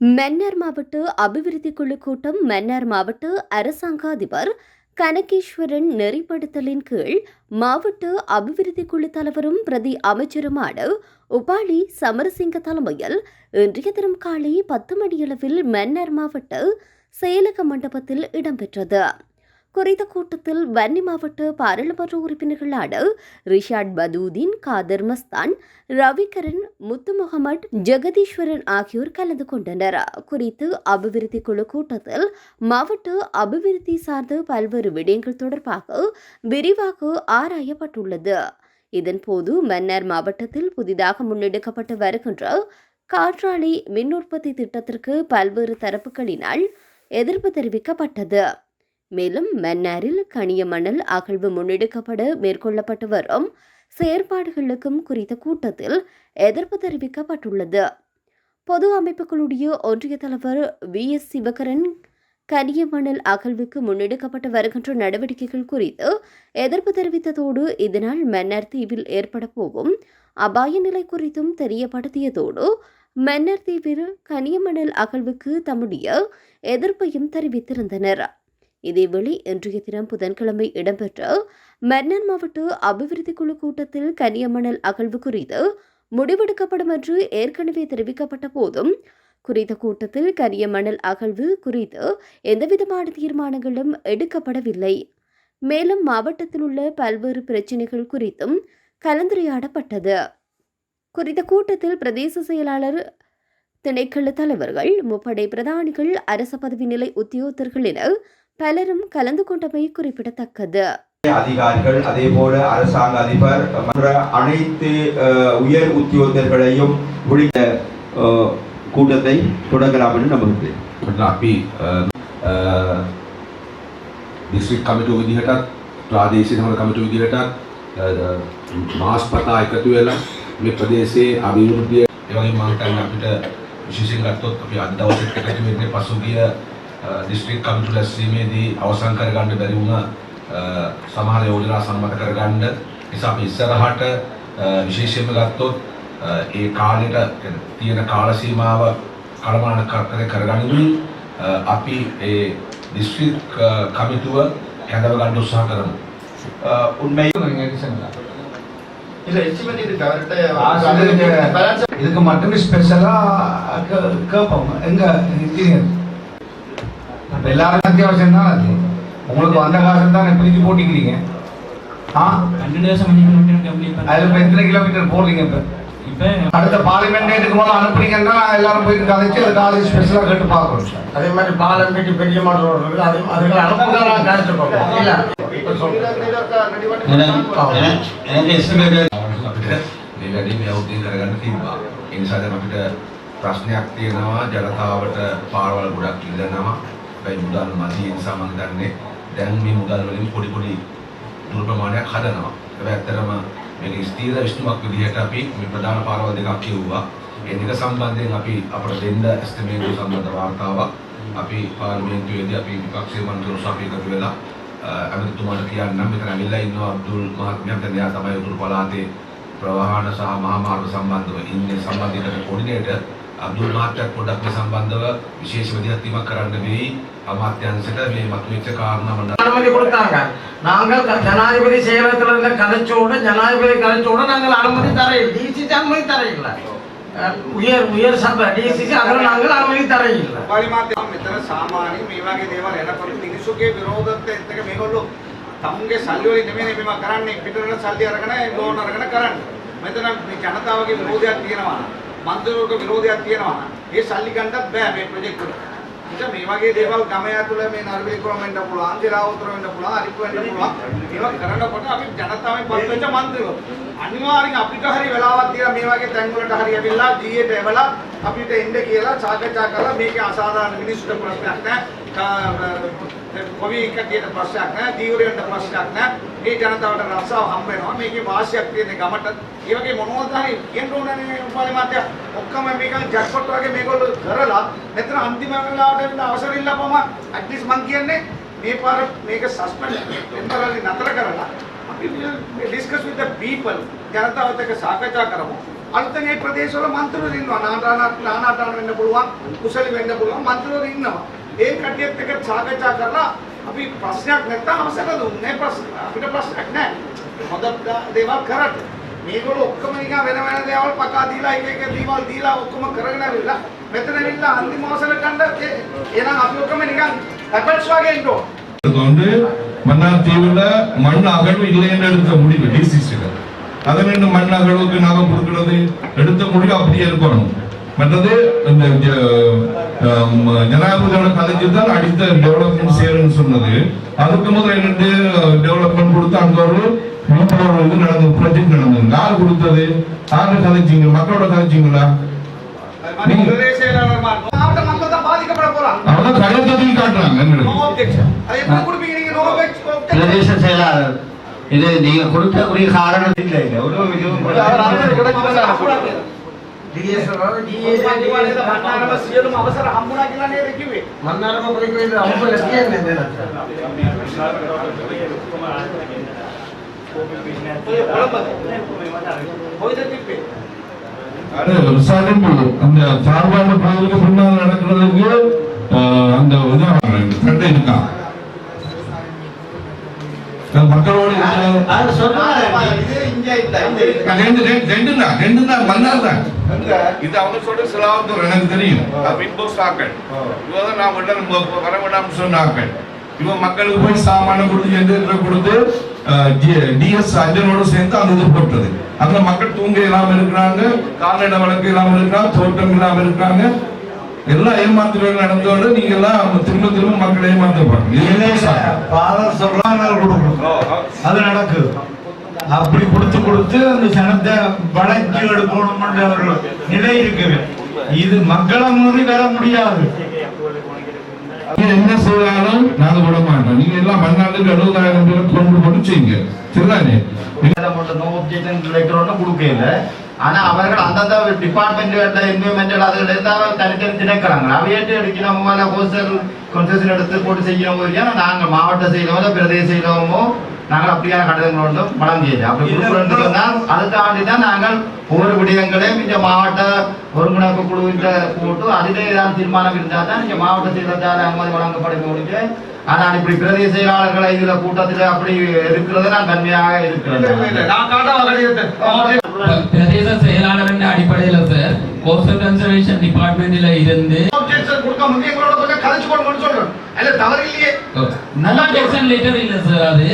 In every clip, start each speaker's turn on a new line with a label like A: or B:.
A: மன்னார் மாவட்ட அபிவிருத்தி குழு கூட்டம் மன்னார் மாவட்ட அரசாங்க அதிபர் கனகேஸ்வரன் நெறிப்படுத்தலின் கீழ் மாவட்ட அபிவிருத்தி குழு தலைவரும் பிரதி அமைச்சருமான உபாலி சமரசிங்க தலைமையில் இன்றைய தினம் காலை பத்து மணியளவில் மன்னார் மாவட்ட செயலக மண்டபத்தில் இடம்பெற்றது. குறித்த கூட்டத்தில் வன்னி மாவட்ட பாராளுமன்ற உறுப்பினர்களான ரிஷாட் பதூதீன் காதர் மஸ்தான் ரவிகரன் முத்து முகமட் ஜெகதீஸ்வரன் ஆகியோர் கலந்து கொண்டனர். குறித்து அபிவிருத்தி குழு கூட்டத்தில் மாவட்ட அபிவிருத்தி சார்ந்த பல்வேறு விடயங்கள் தொடர்பாக விரிவாக ஆராயப்பட்டுள்ளது. இதன்போது மன்னர் மாவட்டத்தில் புதிதாக முன்னெடுக்கப்பட்டு வருகின்ற காற்றாலை மின் உற்பத்தி திட்டத்திற்கு பல்வேறு தரப்புகளினால் எதிர்ப்பு தெரிவிக்கப்பட்டது. மேலும் மன்னாரில் கனிய மணல் அகழ்வு முன்னெடுக்கப்பட மேற்கொள்ளப்பட்டு வரும். செயற்பாடுகளுக்கும் குறித்த கூட்டத்தில் எதிர்ப்பு தெரிவிக்கப்பட்டுள்ளது. பொது அமைப்புகளுடைய ஒன்றிய தலைவர் வி. எஸ். சிவகரன் கனிய மணல் அகழ்வுக்கு முன்னெடுக்கப்பட்டு வருகின்ற நடவடிக்கைகள் குறித்து எதிர்ப்பு தெரிவித்ததோடு இதனால் மன்னர் தீவில் ஏற்பட போகும் அபாய நிலை குறித்தும் தெரியப்படுத்தியதோடு மன்னர் தீவில் கனியமணல் அகழ்வுக்கு தம்முடைய எதிர்ப்பையும் தெரிவித்திருந்தனர். இதேவேளை இன்றைய தினம் புதன்கிழமை இடம்பெற்ற மன்னார் மாவட்ட அபிவிருத்தி குழு கூட்டத்தில் கனியமணல் அகழ்வு குறித்து முடிவெடுக்கப்படும் என்று ஏற்கனவே தெரிவிக்கப்பட்ட போதும் குறித்த கூட்டத்தில் கரிய மணல் அகழ்வு குறித்து எந்தவிதமான தீர்மானங்களும் எடுக்கப்படவில்லை. மேலும் மாவட்டத்தில் உள்ள பல்வேறு பிரச்சினைகள் குறித்தும் கலந்துரையாடப்பட்டது. குறித்த கூட்டத்தில் பிரதேச செயலாளர் திணைக்கள தலைவர்கள் முப்படை பிரதானிகள் அரச பதவி நிலை உத்தியோகத்தர்கள் என பலரும் கலந்து கொண்டமை குறிப்பிடத்தக்கது
B: அதிகாரிகள் அதே போல அரசாங்க அதிபர் மற்ற அனைத்து அஹ், உயர் உத்தியோகத்தர்களையும் உள்ளிட்ட அஹ், கூட்டத்தை தொடங்கலாம் என்று நம்புகிறேன்
C: අපි දිස්ත්‍රික් කමිටු විදිහටත් ප්‍රාදේශීය සමග කමිටු විදිහටත් මාස් පතා එකතු වෙලා මේ ප්‍රදේශයේ අභිවෘද්ධිය ඒ වගේම මම හිතන්නේ අපිට විශේෂයෙන් ගත්තොත් අපි අද දවසේත් එකතු වෙන්නේ පසුගිය දිස්ත්‍රික් කමිටු රැස්වීමේදී අවසන් කරගන්න බැරි වුණ අ, සමහර යෝජනා සම්මත කරගන්න නිසා අපි ඉස්සරහට අ, විශේෂයෙන්ම ගත්තොත් අ, ඒ කාලෙට කියන්නේ තියෙන කාල සීමාව කළමනාකරණය කරගනිමින් අ, අපි ඒ දිස්ත්‍රික් අ, කමිටුව කැඳව ගන්න උත්සාහ කරමු.
B: அஹ், உண்மை
D: இல்ல எஸ்டிமேட் இருக்கு அவர்கிட்ட
E: ஆசிரியர்
D: balance
E: இதுக்கு மட்டும் ஸ்பெஷலா கேட்போம் எங்க இன்ஜினியர் இப்ப எல்லாருக்கும் அத்தியாவசியம் தான் அது உங்களுக்கு வந்த காசு தான் பிரிச்சு போட்டிக்கிறீங்க ஆ
F: கண்டினியூஸாக பண்ணி கம்ப்ளீட்
E: அதுல இப்ப எத்தனை கிலோமீட்டர் போடுறீங்க இப்ப
F: இப்போ
E: அடுத்த பார்லிமெண்ட் டேட்டுக்கு போது அனுப்புறீங்கன்னா எல்லாரும் போய் கதைச்சு அது காலேஜ் ஸ்பெஷலா கேட்டு பார்க்கணும் சார்
D: அதே மாதிரி பாலம் கட்டி பெரிய மாடல் இருக்குது அது அதுக்கு அனுப்புங்க நான் கணிச்சுக்கோங்க இல்ல இப்ப சொல்றேன்
C: අපිට මේ වැඩේ මේ අවුරුද්දෙන් කරගන්න තිබ්බා. ඒ නිසා දැන් අපිට ප්‍රශ්නයක් තියෙනවා ජනතාවට පාරවල් ගොඩක් ඉල්ලනවා. හැබැයි මුදල් මදි ඒ නිසා මම දන්නේ දැන් මේ මුදල් වලින් පොඩි පොඩි දුර ප්‍රමාණයක් හදනවා. හැබැයි ඇත්තටම මේක ස්ථීර විශ්නුවක් විදිහට අපි මේ ප්‍රධාන පාරවල් දෙකක් කිව්වා. ඒ දෙක සම්බන්ධයෙන් අපි අපට දෙන්න එස්ටිමේට් සම්බන්ධ වාර්තාවක්. අපි පාර්ලිමේන්තුවේදී අපි විපක්ෂයේ මන්ත්‍රීවරු සභාවේ එකතු වෙලා අමිතුමාට කියන්නම්. මෙතන ඇවිල්ලා ඉන්නවා අබ්දුල් මහත්මයා. මෙතන එයා තමයි උතුරු පළාතේ ප්‍රවාහන සහ මහා මාර්ග සම්බන්ධව ඉන්නේ. සම්බන්ධිත කොඩිනේටර් අබ්දුල් මහත්මයා පොඩ්ඩක් මේ සම්බන්ධව විශේෂ විදිහක් කරන්න වෙයි අමාත්‍යංශයට මේ මතුවෙච්ච කාරණා මම
D: அனுமதி கொடுத்தாங்க நாங்கள் க- ஜனாதிபதி செயலகத்துல இருந்த கதைச்சோட ஜனாதிபதி கதைச்சோட நாங்கள் அனுமதி தர டிசிசி அனுமதி தர இல்லை அஹ் உயர் உயர் சபை டிசிசி அதில் நாங்கள் அனுமதி தர இல்லை
G: පරිමාත්‍ය මෙතන සාමාන්‍යයෙන් මේ වගේ දේවල් එනකොට මිනිස්සුගේ විරෝධත්වයත් එක්ක මේගොල්ලෝ තමුන්ගේ සල්ලි වලින් නෙමෙයි මේවා කරන්නේ පිටරට සල්ලි අරගෙන ලෝන් අරගෙන කරන්නේ. මෙතන මේ ජනතාවගේ විරෝධයක් තියෙනවා නම් මන්ත්‍රීවරුගේ විරෝධයක් තියෙනවා නම් ඒ සල්ලි ගන්නත් බෑ මේ ප්‍රොජෙක්ට් වල. ඉතින් මේ වගේ දේවල් ගම ඇතුළේ මේ නර්වලි ක්‍රම වෙන්න පුළුවන්, දිරාවුතර වෙන්න පුළුවන්, අරිප්පු වෙන්න පුළුවන්. ඒවා කරනකොට අපි ජනතාවෙන් පත් වෙච්ච මන්ත්‍රීවරු අනිවාර්යෙන් අපිට හරි වෙලාවක් තියලා මේ වගේ තැන් වලට හරි ඇවිල්ලා ජීයට එවලා අපිට එන්න කියලා සාකච්ඡා කරලා මේකේ අසාධාරණ මිනිස්සුන්ට ප්‍රශ්නයක් නැහැ. කොවි කටියට ප්‍රශ්නයක් නැහැ. දීවරයන්ට ප්‍රශ්නයක් නැහැ. මේ ජනතාවට රස්සාව හම්බ වෙනවා. මේකේ වාසියක් තියෙන ගමට. ඒ වගේ මොනවද හරි කියන්න ඕනනේ උපාලි මාත්‍යා. ඔක්කොම මේක ජැක්පොට් වගේ මේගොල්ලෝ කරලා මෙතන අන්තිම වෙලාවට ඇවිල්ලා අවසර ඉල්ලපම ඇට්ලිස්ට් මං කියන්නේ මේ පාර මේක සස්පෙන්ඩ් ටෙම්පරරි නතර කරලා අපි ඩිස්කස් විත් ද පීපල් ජනතාවත් එක්ක සාකච්ඡා කරමු අලුතෙන් ඒ ප්‍රදේශවල මන්ත්‍රවරු ඉන්නවා නානාට නානාටාන වෙන්න පුළුවන් කුසලි වෙන්න පුළුවන් මන්ත්‍රවරු ඉන්නවා ඒ කට්ටියත් එක්ක සාකච්ඡා කරලා අපි ප්‍රශ්නයක් නැත්නම් අවසර දුන්නේ ප්‍රශ්න අපිට ප්‍රශ්නයක් නැහැ හොඳ දේවල් කරට මේගොල්ලෝ ඔක්කොම නිකන් වෙන වෙන දේවල් පකා දීලා එක එක දේවල් දීලා ඔක්කොම කරගෙන ඇවිල්ලා මෙතන ඇවිල්ලා අන්තිම අවසර ගන්න එහෙනම් අපි ඔක්කොම නිකන් ඇපල්ස් වගේ ඉන්න ඕන
H: இதுக்கு வந்து மன்னார் தீவுல மண் அகழ்வு இல்லைன்னு எடுத்த முடிவு டிசிசில அதை ரெண்டு மண் அகழ்வுக்கு நாங்க கொடுக்கிறது எடுத்த முடிவு அப்படியே இருக்கணும் மற்றது இந்த ஜ- ஆம், ஜனாதிபதியோட கலைஞ்சுதான் அடுத்த டெவலப்மெண்ட் சேரும்னு சொன்னது. அதுக்கு முதல் என்னட்டு டெவலப்மெண்ட் கொடுத்து அங்க ஒரு விழிப்புணர்வு இது நடந்தது ப்ரொஜெக்ட் நடந்தது. யார் கொடுத்தது? யாரு கதைச்சிங்க? மக்களோட கதைச்சிங்களா? அவதான் கடற்கதையில் காட்டுறாங்க
E: பிரதேச செயலாளர் இது நீங்க கொடுக்கக்கூடிய காரணம் இல்லை.
G: සියලුම අවසර හම්බුණා කියලා නේද කිව්වේ
D: මන්නාරම පොලිකේ අම්බල කියන්නේ නේද
G: ඔය කොළඹද කොයිද තිබ්බේ
H: அது விசாரணை குழு அந்த சார்பான கோவிலுக்கு முன்னால் நடக்கிறதுக்கு ஆஹ், அந்த இதான் சண்டை இருக்கா அது மக்களோட இந்த-
E: அது சொன்னாரு
G: இது இங்க இல்ல இந்த இருக்கு.
H: ரெண்டு ரெண்டு- ரெண்டு தான் ரெண்டு தான் மன்னர் தான்
G: எங்க?
H: இது அவங்க சொல்ற சிலாவத்தூர் எனக்கு தெரியும். அது இன்போஸ் ஆக்கள் இவன் நான் விட வர விடாம சொன்ன ஆக்கள் இவன் மக்களுக்கு போய் சாமான கொடுத்து எந்திர கொடுத்து டிஎஸ் அஞ்சனோட சேர்ந்து அந்த இது போட்டது. அந்த மக்கள் தூங்க இல்லாம இருக்கிறாங்க கால்நடை வழக்கு இல்லாம இருக்கிறாங்க தோட்டம் இல்லாம இருக்கிறாங்க. எல்லாம் ஏமாத்துறது நடந்தோடு நீங்க எல்லாம் திரும்ப திரும்ப மக்களை ஏமாத்த பாருங்க இது இன்போஸ் ஆக்கள்.
E: ஃபாதர் சொல்றாங்க அது நடக்குது. அப்படி கொடுத்து கொடுத்து அந்த சனத்தை வளைச்சு எடுக்கணும்ன்ற ஒரு நிலை இருக்குது. இது மக்களை மீறி வர முடியாது.
H: என்ன செய்தாலும் நாங்க விட மாட்டோம். நீங்க எல்லாம் பன்னாட்டுக்கு எழுபதாயிரம் பேர் கொண்டு போட்டு செய்யுங்க சரிதானே?
E: கொடுக்கல ஆனா அவர்கள் அந்தந்த டிபார்ட்மெண்ட் என்விரான்மெண்டல் அதுல இருந்து அவர் தனித்தனி திணைக்கிறாங்க அவையிட்டு எடுக்கணும் கோஸ்டல் கன்செஷன் எடுத்து போட்டு செய்யணும் போது நாங்க மாவட்ட செய்யறோமோ பிரதேச செய்யறோமோ நாங்கள் அப்படியான கடிதங்கள் ஒன்றும் வழங்கியது அப்படி சொன்னால் அதை தாண்டி தான் நாங்கள் ஒவ்வொரு விடயங்களையும் இந்த மாவட்ட ஒருங்கிணைப்பு குழுவிட்ட போட்டு அதிலே ஏதாவது தீர்மானம் இருந்தால் தான் இங்க மாவட்ட செயலத்தால் அனுமதி வழங்கப்படும் ஒழிய ஆனால் இப்படி பிரதேச செயலாளர்களை இதுல கூட்டத்தில் அப்படி இருக்கிறது நான் தன்மையாக
G: வகையத்தை
F: பிரதேச செயலாளர் அடிப்படையில சார் கோஸ்டல் கன்சர்வேஷன் டிபார்ட்மெண்ட்ல இருந்து நல்ல லெட்டர் இல்ல சார் அது.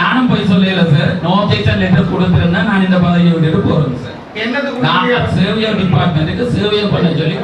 F: நானும் போய் சொல்லல சார் நோ அப்ஜெக்ஷன் லெட்டர் கொடுத்திருந்தா நான் இந்த பதவியை விட்டுட்டு போறேன் சார்? சேவியர் டிபார்ட்மெண்ட்டுக்கு சேவியர் பண்ண சொல்லி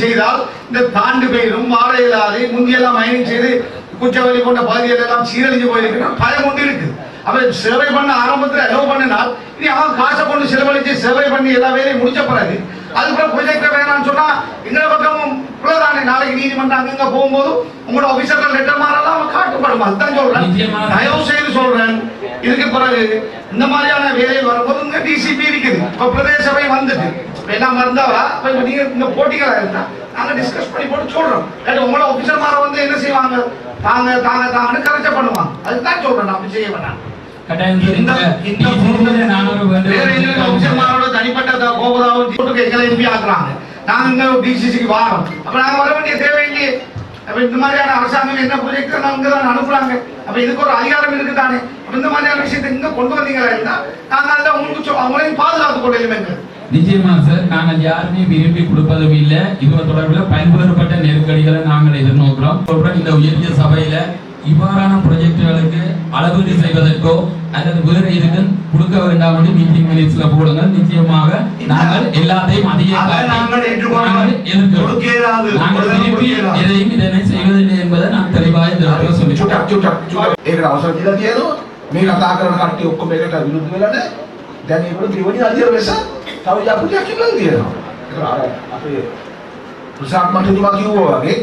G: செய்தால் இந்த தாண்டு பெயரும் வாழ இயலாது முந்தியெல்லாம் மைனிங் செய்து குச்சவெளி போன்ற பகுதிகள் எல்லாம் சீரழிஞ்சு போயிருக்கிற பயம் கொண்டு இருக்கு அப்ப சேவை பண்ண ஆரம்பத்தில் அலோவ் பண்ணினால் இனி அவன் காசை கொண்டு செலவழிச்சு சேவை பண்ணி எல்லா வேலையும் முடிச்ச பிறகு அதுக்கப்புறம் ப்ரொஜெக்ட் வேணாம்னு சொன்னா எங்களை பக்கம் உள்ளதானே நாளைக்கு நீதிமன்றம் அங்கங்க போகும்போது உங்களோட ஆபீசர்கள் லெட்டர் மாறலாம் காட்டப்படும் அதுதான் சொல்றேன். தயவு செய்து சொல்றேன் இதுக்கு பிறகு இந்த மாதிரியான வேலையில் வரும்போது இங்க டிசிபி இருக்குது இப்ப பிரதேச சபை வந்துட்டு எல்லாம் மறந்தாவா இப்ப நீங்க இந்த போட்டிகளா இருந்தா நாங்க டிஸ்கஸ் பண்ணி போட்டு சொல்றோம் உங்களோட ஆபீசர் மார வந்து என்ன செய்வாங்க தாங்க தாங்க தாங்கன்னு கரெக்டா பண்ணுவாங்க அதுதான் சொல்றேன் நான் அப்படி செய்ய மாரோட தனிப்பட்ட போட்டு எங்களை எம்பி ஆக்குறாங்க நாங்க டிசிசிக்கு வாரோம். அப்ப நாங்க வர வேண்டிய தேவை இல்லையே. அப்ப இந்த மாதிரியான அரசாங்கம் என்ன ப்ரொஜெக்ட் தான் அனுப்புறாங்க. அப்ப இதுக்கு ஒரு அதிகாரம் இருக்கு தானே அப்ப இந்த மாதிரியான விஷயத்தை இங்க கொண்டு வந்தீங்களா இருந்தா நாங்க அதை உங்களுக்கு அவங்களையும் பாதுகாத்துக் கொள்ளையும்
F: நிச்சயமா சார் நாங்கள் யாருமே விரும்பி கொடுப்பதும் இல்லை. இது தொடர்பில் பல்வேறுபட்ட நெருக்கடிகளை நாங்கள் எதிர்நோக்கிறோம். அப்புறம் இந்த உயர்ந்த சபையில இவ்வாறான ப்ரொஜெக்டுகளுக்கு அளவீடு செய்வதற்கோ அல்லது வேறு இதுக்கு கொடுக்க வேண்டாம் என்று மீட்டிங் மினிட்ஸ்ல போடுங்க நிச்சயமாக நாங்கள் எல்லாத்தையும் அதிக
E: அதை
F: காட்டி
E: நாங்கள் ஏற்றுக்கொள்ள
F: நாங்கள் எதிர்க்கிறோம்.
E: கொடுக்க இயலாது.
F: நாங்கள்
E: கொடுக்க
F: விரும்பி
E: இயலாது.
F: எதையும் இதனை செய்வதில்லை என்பதை நான் தெளிவாக இந்த இடத்துல சொல்லி
I: චුටක් චුටක් චුටක් ඒකට අවසර දීලා තියෙනවා මේ කතා කරන කට්ටිය ඔක්කොම ඒකට විරුද්ධ වෙලා නැහැ දැන් ඒකට දෙවෙනි අධ්‍යයන ලෙස තව යපුටියක් ඉල්ලන් තියෙනවා ඒක අර අපේ ප්‍රසාද් මහතුමා කිව්වා වගේ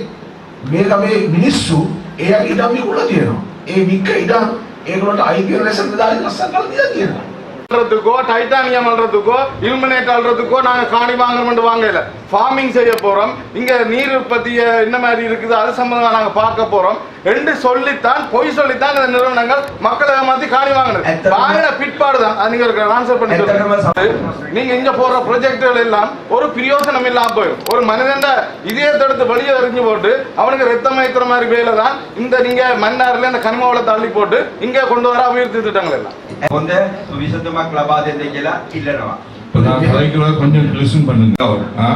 I: මේක මේ මිනිස්සු ඒ ඉඩම් විකුණලා තියෙනවා ඒ වික්ක ඉඩම් ඒගොල්ලන්ට අයිති වෙන ලෙස නිලධාරී ලස්සන කරලා දීලා තියෙනවා
J: அல்றதுக்கோ டைட்டானியம் அல்றதுக்கோ இலுமினேட் அல்றதுக்கோ நாங்கள் காணி வாங்குறோம்னு வாங்கல. ஃபார்மிங் செய்ய போறோம். இங்க நீர் உற்பத்திய என்ன மாதிரி இருக்குது அது சம்பந்தமா நாங்க பார்க்க போறோம். என்று சொல்லித்தான் பொய் சொல்லித்தான் இந்த நிறுவனங்கள் மக்களை ஏமாத்தி காணி வாங்கினது. வாங்கின பிற்பாடு தான். நீங்க ஒரு ஆன்சர் பண்ணி நீங்க இங்க போற ப்ரொஜெக்டுகள் எல்லாம் ஒரு பிரியோசனம் இல்லாம போயிடும். ஒரு மனிதன் இதயத்தை எடுத்து வெளியே எரிஞ்சு போட்டு அவனுக்கு ரத்தம் ஏத்துற மாதிரி வேலை தான் இந்த நீங்க மன்னார்ல இந்த கனிம தள்ளி போட்டு இங்க கொண்டு வர அபிவிருத்தி திட்டங்கள் எல்லாம்.
H: டாஸ்மாக் லபாதத்தைக்கெல்லாம் இல்லைனவா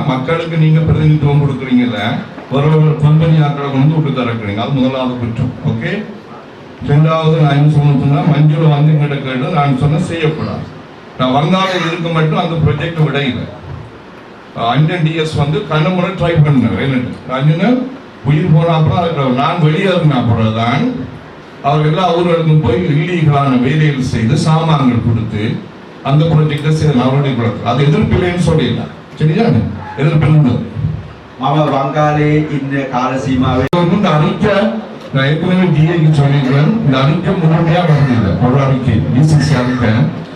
H: மக்களுக்கு நீங்க பிரதிநிதித்துவம் கொடுக்குறீங்கல்ல ஒரு கொம்பனி ஆட்களை கொண்டு விட்டு அது முதலாவது ரெண்டாவது நான் மஞ்சள் வந்து எங்கிட்ட கேட்டு நான் நான் வந்தாலும் மட்டும் அந்த ப்ரொஜெக்ட் விடையில. அண்ணன் டிஎஸ் வந்து கண்ணு முறை ட்ரை பண்ணேன் வேணுட்டு அண்ணன் உயிர் போன அப்புறம் நான் வெளியேறின அப்புறம் அவர் எல்லா ஊர்களுக்கும் போய் இல்லீகலான வேலைகள் செய்து சாமான்கள் கொடுத்து அந்த ப்ராஜெக்டை செய்து அவருடைய குழப்பம் அது எதிர்ப்பில்லைன்னு சொல்லிடலாம் சரியா எதிர்ப்பில்லை
B: මම වංගාලේ ඉන්න කාල සීමාවේ
H: இந்த அறிக்கை நான் ஏற்கனவே டிஏக்கு சொல்லியிருக்கிறேன் இந்த அறிக்கை முழுமையா வருதில்லை ஒரு அறிக்கை டிசிசி அறிக்கை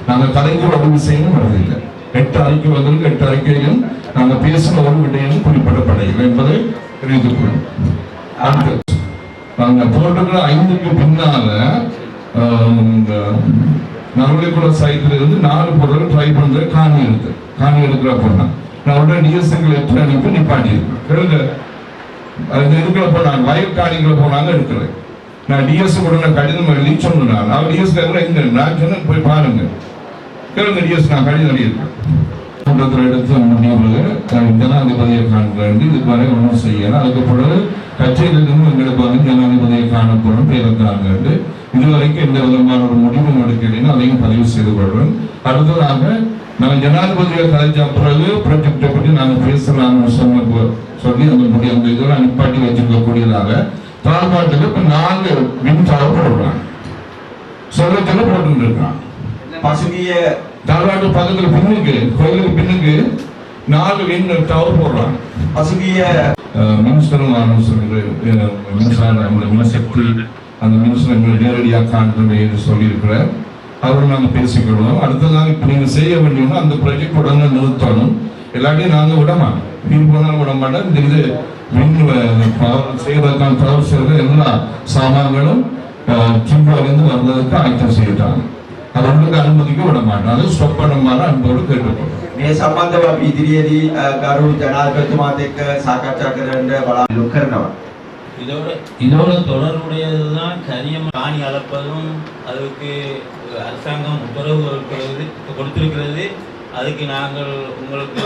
H: நாங்க கலைக்கு ஒரு விஷயம் வருதில்லை எட்டு அறிக்கை வந்திருக்கு எட்டு அறிக்கையிலும் நாங்க பேசின ஒரு விடயம் குறிப்பிடப்படவில்லை என்பதை தெரிந்து கொள்ளும் அடுத்து நாங்க போட்டுக்கிற ஐந்துக்கு பின்னால ஆஹ், இந்த நவலிக்குள சைட்ல இருந்து நாலு பொருள் ட்ரை பண்ற காணி எடுத்து காணி எடுக்கிற பொண்ணா நான் உடனே டிஎஸ்எங்கள் எடுத்து அனுப்பி நிப்பாட்டி இருக்கேன் அது இருக்கிற போனாங்க? வயல் காணிகளை போனாங்க எடுக்கிறேன் நான் டிஎஸ் உடனே கடிதம் எழுதி சொன்னேன். அவர் டிஎஸ் எங்க நான் சொன்னேன் போய் பாருங்க. கேளுங்க டிஎஸ் நான் கடிதம் எழுதியிருக்கேன். கூட்டத்தில் எடுத்த முடிவு அஹ், ஜனாதிபதியை காண்கிறேன். இதுக்கு வரை ஒன்றும் செய்யலை. அதுக்கு பிறகு கட்சியிலிருந்து எங்களுக்கு வந்து ஜனாதிபதியை காணப்படும். இருந்தாங்க இதுவரைக்கும் எந்த விதமான ஒரு முடிவும் எடுக்கலைன்னு அதையும் பதிவு செய்து கொள்வேன் அடுத்ததாக நாங்கள் ஜனாதிபதியை கலைச்ச பிறகு ப்ரொஜெக்டை பற்றி நாங்கள் பேசலாம்னு சொன்ன சொல்லி அந்த முடிய அந்த இதெல்லாம் நிப்பாட்டி வச்சுக்கக்கூடியதாக தாழ்பாட்டுக்கு இப்போ நாலு மின்சார போடுறாங்க. சொல்லத்தில் போட்டுருக்கான்
B: பசுங்கிய
H: தாழ்பாட்டு பக்கத்தில் பின்னுக்கு கோயிலுக்கு பின்னுக்கு நாலு எங்கள் தவறு போடுறாங்க. அசுகிய மின்சரம் மின்சார மின்சக்தி அந்த மின்சரங்களை நேரடியாக காண்பது என்று சொல்லியிருக்கிறார் அவரும் நாங்கள் பேசிக்கொள்வோம். அடுத்ததாக இப்போ நீங்கள் செய்ய வேண்டியோம்னா அந்த ப்ராஜெக்ட் உடனே நிறுத்தணும். எல்லாத்தையும் நாங்கள் விட மாட்டோம். நீர் போனாலும் விட மாட்டோம். இந்த இது மின் செய்வதற்கான தவறு செய்கிற எல்லா சாமான்களும் சிம்பாலேருந்து வந்ததுக்கு ஆயத்தம் செய்துட்டாங்க. அவர்களுக்கு அனுமதிக்க விட மாட்டோம். அதை ஸ்டொப் பண்ணுமாறு அன்போடு கேட்டுக்கொள்வோம்
B: මේ සම්බන්ධව අපි ඉදිරියේදී අ, ගරු ජනාධිපතිතුමාත් එක්ක සාකච්ඡා කරන්න බලාපොරොත්තු කරනවා.
K: இதோட இதோட தொடர்புடையதுதான் கனியம் காணி அளப்பதும் அதுக்கு அரசாங்கம் உத்தரவு இருக்கிறது கொடுத்திருக்கிறது அதுக்கு நாங்கள் உங்களுக்கு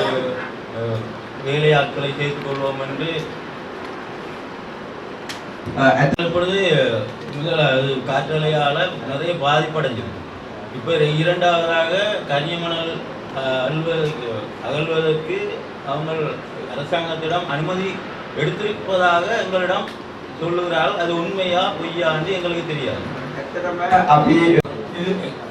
K: அஹ், வேலையாட்களை சேர்த்துக் கொள்வோம் என்று
B: අ, ඇත-
K: இப்பொழுது முதல் அது காற்றலையால் நிறைய பாதிப்படைஞ்சிருக்கு இப்போ இரண்டாவதாக கனியமணல் அகழ்வதற்கு அகழ்வதற்கு அவங்கள் அரசாங்கத்திடம் அனுமதி எடுத்திருப்பதாக எங்களிடம் சொல்லுகிறார்கள் அது உண்மையா பொய்யா எங்களுக்கு தெரியாது.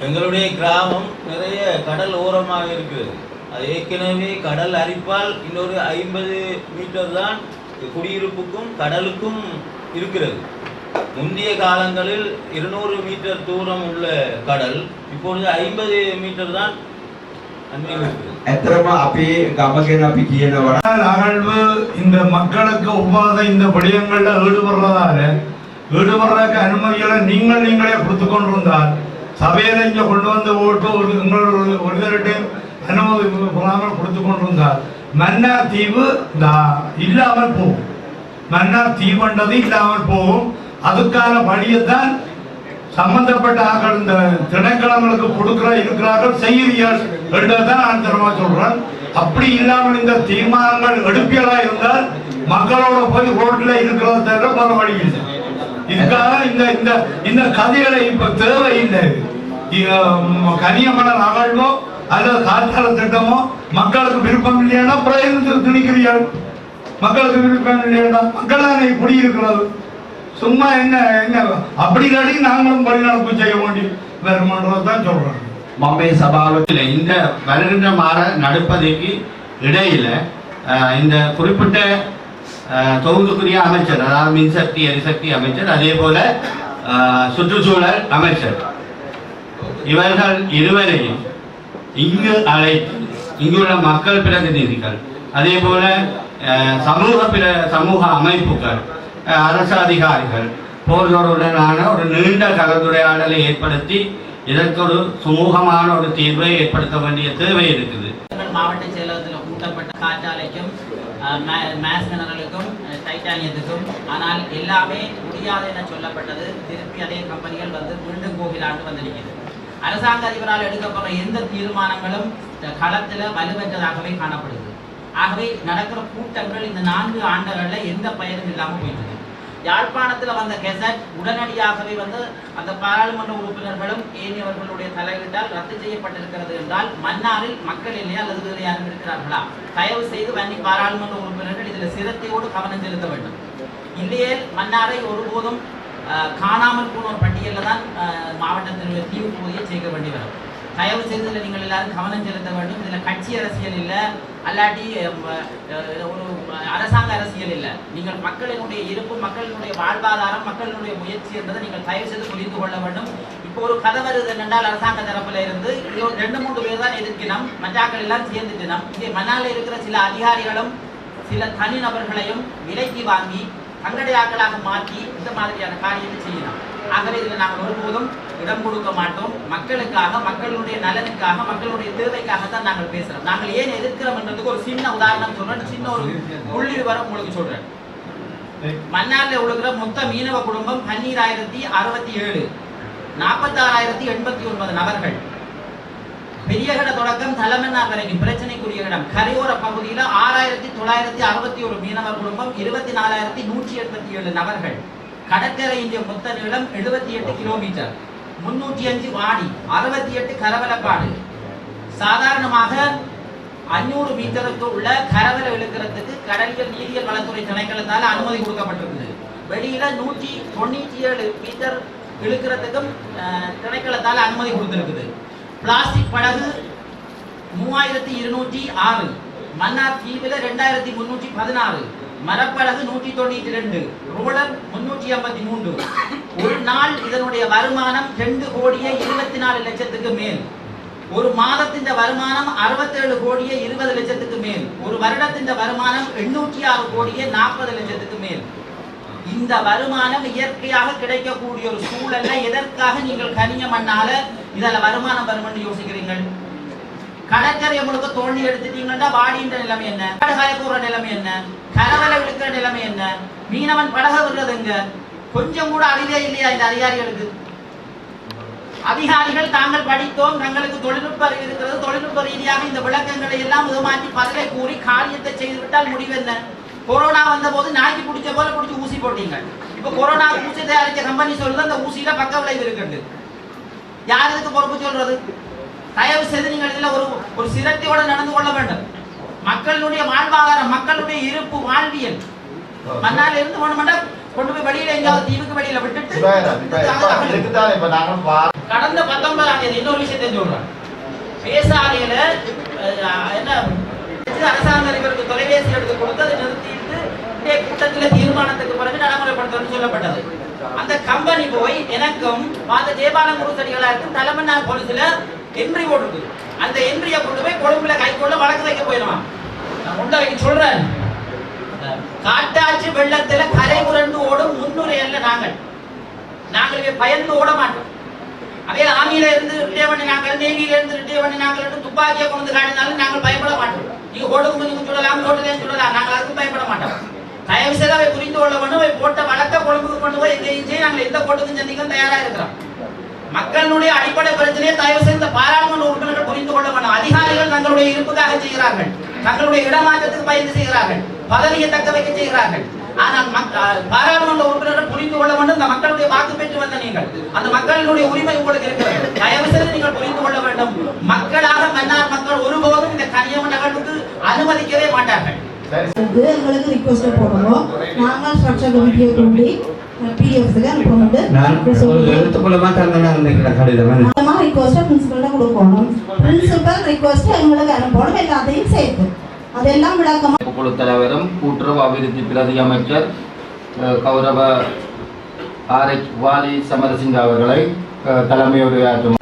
K: எங்களுடைய கிராமம் நிறைய கடல் ஓரமாக இருக்கிறது. அது ஏற்கனவே கடல் அரிப்பால் இன்னொரு ஐம்பது மீட்டர் தான் குடியிருப்புக்கும் கடலுக்கும் இருக்கிறது. முந்தைய காலங்களில் இருநூறு மீட்டர் தூரம் உள்ள கடல் இப்பொழுது ஐம்பது மீட்டர் தான்
B: எத்திரமா அப்பயே எங்க அம்மாக்கே நான் பிக்கியன
D: வர அகழ்வு இந்த மக்களுக்கு ஒவ்வாத இந்த விடயங்கள்ல ஈடுபடுறதால ஈடுபடுறதுக்கு அனுமதிகளை நீங்கள் நீங்களே கொடுத்து கொண்டிருந்தால் சபையில இங்க கொண்டு வந்து ஓட்டு ஒரு உங்கள் ஒருவர்கிட்டையும் அனுமதி கொள்ளாமல் கொடுத்து கொண்டிருந்தால் மன்னார் தீவு இல்லாமல் போகும் மன்னார் தீவுன்றது இல்லாமல் போகும் அதுக்கான வழியைத்தான் சம்பந்தப்பட்ட ஆக்கள் இந்த திணைக்களங்களுக்கு கொடுக்கிற இருக்கிறார்கள் செய்கிறீர்கள் என்றதான் நான் தரமா சொல்றேன். அப்படி இல்லாமல் இந்த தீர்மானங்கள் எடுப்பியலா இருந்தால் மக்களோட போய் ரோட்ல இருக்கிறத தவிர வேற வழி இல்லை. இதுக்காக இந்த இந்த இந்த கதைகளை இப்ப தேவை இல்லை கனியமன கனியமணல் அகழ்வோ அல்லது காற்றால திட்டமோ மக்களுக்கு விருப்பம் இல்லையானா பிரயோகத்தில் திணிக்கிறீர்கள். மக்களுக்கு விருப்பம் இல்லையானா மக்கள் தானே இப்படி இருக்கிறது. சும்மா என்ன என்ன அப்படி இல்லாட்டி நாங்களும் வழிநடப்பு செய்ய வேண்டிய வேறு தான்
B: சொல்றோம் பம்பை
L: சபாவத்தில் இந்த வருகின்ற மாற நடப்பதைக்கு இடையில் இந்த குறிப்பிட்ட தொகுதிக்குரிய அமைச்சர் அதாவது மின்சக்தி எரிசக்தி அமைச்சர் அதே போல சுற்றுச்சூழல் அமைச்சர். இவர்கள் இருவரையும் இங்கு அழைத்து இங்குள்ள மக்கள் பிரதிநிதிகள் அதே போல சமூக பிற சமூக அமைப்புகள் அரசு அதிகாரிகள் போன்றோருடனான ஒரு நீண்ட கலந்துரையாடலை ஏற்படுத்தி இதற்கு ஒரு சுமூகமான ஒரு தீர்வை ஏற்படுத்த வேண்டிய தேவை இருக்குது.
M: மாவட்ட செயலகத்தில் கூட்டப்பட்ட காற்றாலைக்கும் மேஸ் டைட்டானியத்துக்கும் ஆனால் எல்லாமே முடியாது என சொல்லப்பட்டது. திருப்பி அதே கம்பெனிகள் வந்து மீண்டும் கோகிலாண்டு வந்திருக்கிறது அரசாங்க அதிபரால் எடுக்கப்படுற எந்த தீர்மானங்களும் களத்தில் வலுவற்றதாகவே காணப்படுது ஆகவே நடக்கிற கூட்டங்கள் இந்த நான்கு ஆண்டுகளில் எந்த பயனும் இல்லாமல் போயிட்டு யாழ்ப்பாணத்தில் வந்த கெசட் உடனடியாகவே வந்து அந்த பாராளுமன்ற உறுப்பினர்களும் ஏனியவர்களுடைய தலையீட்டால் ரத்து செய்யப்பட்டிருக்கிறது என்றால் மன்னாரில் மக்கள் இல்லையா அல்லது வேறு யாரும் இருக்கிறார்களா தயவு செய்து வன்னி பாராளுமன்ற உறுப்பினர்கள் இதில் சிரத்தையோடு கவனம் செலுத்த வேண்டும். இல்லையே மன்னாரை ஒருபோதும் அஹ், காணாமல் போன பட்டியலில் தான் அஹ், மாவட்டத்தினுடைய தீவு பகுதியை சேர்க்க வேண்டி வரும். தயவு செய்து இதில் நீங்கள் எல்லாரும் கவனம் செலுத்த வேண்டும். இதில் கட்சி அரசியல் இல்லை அல்லாட்டி ஒரு அரசாங்க அரசியல் இல்லை. நீங்கள் மக்களினுடைய இருப்பு மக்களினுடைய வாழ்வாதாரம் மக்களினுடைய முயற்சி என்பதை நீங்கள் தயவு செய்து புரிந்து கொள்ள வேண்டும். இப்போ ஒரு கதை வருது என்னென்றால் அரசாங்க தரப்பில் இருந்து ரெண்டு மூன்று பேர் தான் எதிர்க்கினம் மஜாக்கள் எல்லாம் சேர்ந்துட்டினம் இங்கே மன்னால இருக்கிற சில அதிகாரிகளும் சில தனிநபர்களையும் விலைக்கு வாங்கி தங்கடையாக்களாக மாற்றி இந்த மாதிரியான காரியத்தை செய்யலாம். ஆகவே இதில் நாங்கள் ஒருபோதும் இடம் கொடுக்க மாட்டோம். மக்களுக்காக மக்களுடைய நலனுக்காக மக்களுடைய தேவைக்காக தான் நாங்கள் பேசுறோம். நாங்கள் ஏன் எதிர்க்கிறோம் என்றதுக்கு ஒரு சின்ன உதாரணம் சொல்றேன். சின்ன ஒரு புள்ளி விவரம் உங்களுக்கு சொல்றேன். மன்னாரில் உழுகிற மொத்த மீனவ குடும்பம் பன்னீராயிரத்தி அறுபத்தி ஏழு. நாற்பத்தாறாயிரத்தி எண்பத்தி ஒன்பது நபர்கள். பெரியகட தொடக்கம் தலைமன்னார் வரைக்கும் பிரச்சனைக்குரிய இடம் கரையோர பகுதியில் ஆறாயிரத்தி தொள்ளாயிரத்தி அறுபத்தி ஒரு மீனவர் குடும்பம் இருபத்தி நாலாயிரத்தி நூற்றி எண்பத்தி ஏழு நபர்கள். கடற்கரை இந்திய மொத்த நீளம் எழுபத்தி எட்டு கிலோமீட்டர். முன்னூற்றி அஞ்சு வாடி அறுபத்தி எட்டு கரவலப்பாடு. சாதாரணமாக அஞ்சூறு மீட்டருக்கு உள்ள கரவலை இழுக்கிறதுக்கு கடலியல் நீரியல் வளத்துறை திணைக்களத்தால் அனுமதி கொடுக்கப்பட்டிருக்குது. வெளியில நூற்றி தொண்ணூற்றி ஏழு மீட்டர் இழுக்கிறதுக்கும் திணைக்களத்தால் அனுமதி கொடுத்திருக்குது. பிளாஸ்டிக் படகு மூவாயிரத்தி இருநூற்றி ஆறு மன்னார் தீவில் ரெண்டாயிரத்தி முன்னூற்றி பதினாறு மரப்படகு நூற்றி தொண்ணூற்றி ரெண்டு ரோலர் முன்னூற்றி ஐம்பத்தி மூன்று. ஒரு நாள் இதனுடைய வருமானம் ரெண்டு கோடியே இருபத்தி நாலு லட்சத்துக்கு மேல். ஒரு மாதத்தின் வருமானம் அறுபத்தேழு கோடியே இருபது லட்சத்துக்கு மேல். ஒரு வருடத்தின் வருமானம் எண்ணூற்றி ஆறு கோடியே நாற்பது லட்சத்துக்கு மேல். இந்த வருமானம் இயற்கையாக கிடைக்கக்கூடிய ஒரு சூழல்ல எதற்காக நீங்கள் கனிய மண்ணால இதில் வருமானம் வரும்னு யோசிக்கிறீங்கள் கடற்கரை உங்களுக்கு தோண்டி எடுத்துட்டீங்கன்னா வாடின்ற நிலைமை என்ன? படகாய போற நிலைமை என்ன? கரவலை விழுக்கிற நிலைமை என்ன? மீனவன் படக விடுறதுங்க கொஞ்சம் கூட அறிவே இல்லையா இந்த அதிகாரிகளுக்கு? அதிகாரிகள் தாங்கள் படித்தோம் தங்களுக்கு தொழில்நுட்ப அறிவு இருக்கிறது தொழில்நுட்ப ரீதியாக இந்த விளக்கங்களை எல்லாம் மாற்றி பதிலை கூறி காரியத்தை செய்துவிட்டால் முடிவு என்ன? கொரோனா வந்த போது நாய்க்கு பிடிச்ச போல பிடிச்சி ஊசி போட்டீங்க. இப்ப கொரோனா ஊசி தயாரிச்ச கம்பெனி சொல்லுது அந்த ஊசியில பக்க விளைவு இருக்குது யார் இதுக்கு பொறுப்பு சொல்றது? தயவு செய்து நீங்கள் இதுல ஒரு ஒரு சிரத்தையோட நடந்து கொள்ள வேண்டும். மக்களுடைய வாழ்வாதாரம் மக்களுடைய இருப்பு வாழ்வியல். மண்ணால இருந்து வேணுமெண்டா கொண்டு போய் வெளியில எங்கேயாவது தீவுக்கு வெளியில விட்டுட்டு கடந்த பத்தொன்பதாம் தேதி இன்னொரு விஷயத்தை சொல்றேன். பேசாலையில என்ன அரசாங்க அதிபருக்கு தொலைபேசி எடுத்து கொடுத்து அதை நிறுத்திட்டு இன்றைய கூட்டத்தில் தீர்மானத்துக்கு பிறகு நடைமுறைப்படுத்தணும்னு சொல்லப்பட்டது. அந்த கம்பெனி போய் எனக்கும் மாத ஜெயபாலம் குருசடிகளா இருக்கும் தலைமன்னார் போலீஸ்ல என்ட்ரி போட்டு அந்த என்ட்ரியை கொண்டு போய் கொழும்புல கைக்குள்ள வழக்கு வைக்க போயிடுவான். நான் வைக்க சொல்றேன். காட்டாற்று வெள்ளத்துல கரை புரண்டு ஓடும் முன்னுரை அல்ல நாங்கள். நாங்கள் பயந்து ஓட மாட்டோம். அதே ஆமியில இருந்து இட்டே பண்ணி நாங்கள் நேவியில இருந்து பண்ணி நாங்களேன்னு துப்பாக்கியை கொண்டு வந்து காட்டினாலும் நாங்கள் பயப்பட மாட்டோம். நீங்க ஓடுங்க கொஞ்சம் சொல்லலாம் ஓட்டுலேன்னு சொல்லலாம். நாங்கள் அதுக்கும் பயப்பட மாட்டோம். தயவு செய்து அவை புரிந்து கொள்ள வேண்டும். அவை போட்ட வழக்க குழம்புக்கு கொண்டு போய் எங்கேயும் செய்ய நாங்கள் எந்த கூட்டத்தையும் சந்திக்கும் தயாரா இருக்கிறோம். மக்களுடைய அடிப்படை பிரச்சனையை தயவு செய்து பாராளுமன்ற உறுப்பினர்கள் புரிந்து கொள்ள வேண்டும். அதிகாரிகள் தங்களுடைய இருப்புக்காக செய்கிறார்கள். தங்களுடைய இடமாற்றத்துக்கு பயந்து செய்கிறார்கள். பதவியை தக்க வைக்க செய்கிறார்கள். ஆனால் பாராளுமன்ற உறுப்பினர்கள் புரிந்து கொள்ள வேண்டும். இந்த மக்களுடைய வாக்கு பெற்று வந்த நீங்கள். அந்த மக்களினுடைய உரிமை உங்களுக்கு இருக்கிறது. தயவு செய்து நீங்கள் புரிந்து கொள்ள வேண்டும். மக்களாக மன்னார் மக்கள் ஒருபோதும் இந்த கனியம நகர்வுக்கு அனுமதிக்கவே மாட்டார்கள்.
N: எங்களுக்கு ரிக்வஸ்ட் போடணும் நாங்கள் ஸ்ட்ரக்சர் கமிட்டியை கூட்டி பிடிஎஃப்ஸுக்கு அனுப்பணுண்டு
L: நான் ஒரு எழுத்துக்குள்ளமா தந்தேன் நினைக்கிறேன் கடிதம்
N: அந்த மாதிரி ரிக்வஸ்ட்டை பிரின்சிபல்கிட்ட கொடுக்கணும் பிரின்சிபல் ரிக்வஸ்ட் எங்களுக்கு அனுப்பணும் எல்லாத்தையும் சேர்த்து அதெல்லாம் விளக்கமாக
O: குழு தலைவரும் கூட்டுறவு அபிவிருத்தி பிரதி அமைச்சர் அஹ், கௌரவ ஆர் எச் வாலி சமரசிங்க அவர்களை அஹ், தலைமையுரையாற்றும்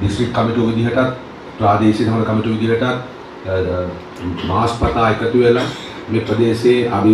C: දිස්ත්‍රික් කමිටුව විදිහටත් ප්‍රාදේශීය සමග කමිටුව විදිහටත් මාස් පතා එකතු වෙලා මේ ප්‍රදේශයේ අභි